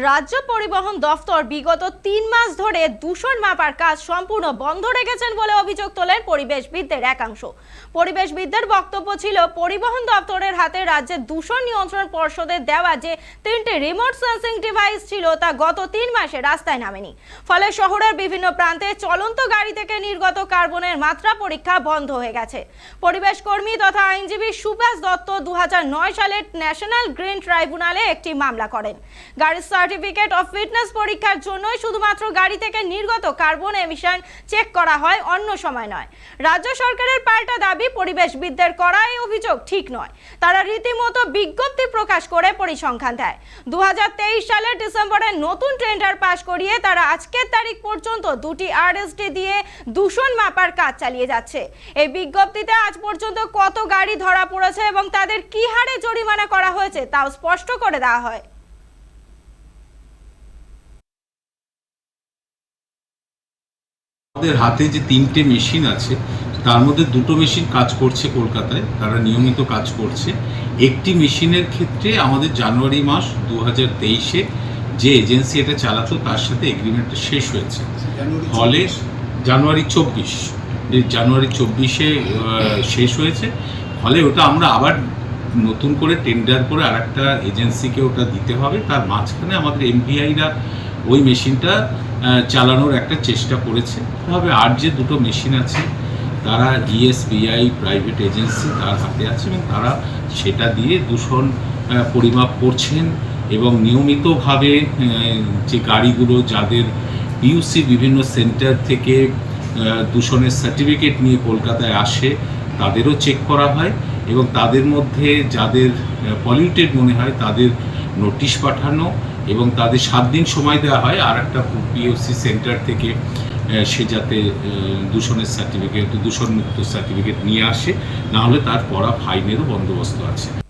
রাজ্য পরিবহন দফতর বিগত তিন মাস ধরে দূষণ মাপার কাজ সম্পূর্ণ বন্ধ রেখেছেন বলে অভিযোগ তোলেন পরিবেশবিদদের একাংশ। পরিবেশবিদদের বক্তব্য ছিল, পরিবহন দপ্তরের হাতে রাজ্যে দূষণ নিয়ন্ত্রণ পর্ষদের দেওয়া যে তিনটি রিমোট সেন্সিং ডিভাইস ছিল তা গত তিন মাসে রাস্তায় নামেনি। ফলে শহরের বিভিন্ন প্রান্তে চলন্ত গাড়ি থেকে নির্গত কার্বনের মাত্রা পরীক্ষা বন্ধ হয়ে গেছে। পরিবেশ কর্মী তথা আইনজীবী সুভাষ দত্ত দু হাজার নয় সালে ন্যাশনাল গ্রিন ট্রাইব্যুনালে একটি মামলা করেন। গাড়ির সার্টিফিকেট অফ ফিটনেস পরীক্ষার জন্যই শুধুমাত্র গাড়ি থেকে নির্গত কার্বন এমিশন চেক করা হয়, অন্য সময় নয়। রাজ্য সরকারের পাল্টা দাবি পরিবেশবিদদের করা এই অভিযোগ ঠিক নয়। তারা রীতিমতো বিজ্ঞপ্তি প্রকাশ করে পরিসংখ্যান দেয়। দু হাজার তেইশ সালের ডিসেম্বরে নতুন টেন্ডার পাশ করিয়ে তারা আজকের তারিখ পর্যন্ত দুটি আরএসডি দিয়ে দূষণ মাপার কাজ চালিয়ে যাচ্ছে। এই বিজ্ঞপ্তিতে আজ পর্যন্ত কত গাড়ি ধরা পড়েছে এবং তাদের কি হারে জরিমানা করা হয়েছে তাও স্পষ্ট করে দেওয়া হয়। আমাদের হাতে যে তিনটে মেশিন আছে তার মধ্যে দুটো মেশিন কাজ করছে কলকাতায় তারা নিয়মিত কাজ করছে। একটি মেশিনের ক্ষেত্রে আমাদের জানুয়ারি মাস দু হাজার তেইশে যে এজেন্সি এটা চালাতো তার সাথে এগ্রিমেন্টটা শেষ হয়েছে। ফলে জানুয়ারি চব্বিশ। জানুয়ারি চব্বিশে শেষ হয়েছে। ফলে ওটা আমরা আবার নতুন করে টেন্ডার করে আর একটা এজেন্সিকে ওটা দিতে হবে। তার মাঝখানে আমাদের এমপিআইরা ওই মেশিনটা চালানোর একটা চেষ্টা করেছে। তবে আর যে দুটো মেশিন আছে, তারা ইএসবিআই প্রাইভেট এজেন্সি তার হাতে আছে এবং তারা সেটা দিয়ে দূষণ পরিমাপ করছেন এবং নিয়মিতভাবে যে গাড়িগুলো যাদের পিউসি বিভিন্ন সেন্টার থেকে দূষণের সার্টিফিকেট নিয়ে কলকাতায় আসে, তাদেরও চেক করা হয় এবং তাদের মধ্যে যাদের পলিউটেড মনে হয়, তাদের নোটিশ পাঠানো এবং তাদের সাত দিন সময় দেওয়া হয়, আর একটা পিওসি সেন্টার থেকে সে যাতে দূষণের সার্টিফিকেট দূষণমুক্ত সার্টিফিকেট নিয়ে আসে না হলে তার পড়া ফাইনেরও বন্দোবস্ত আছে।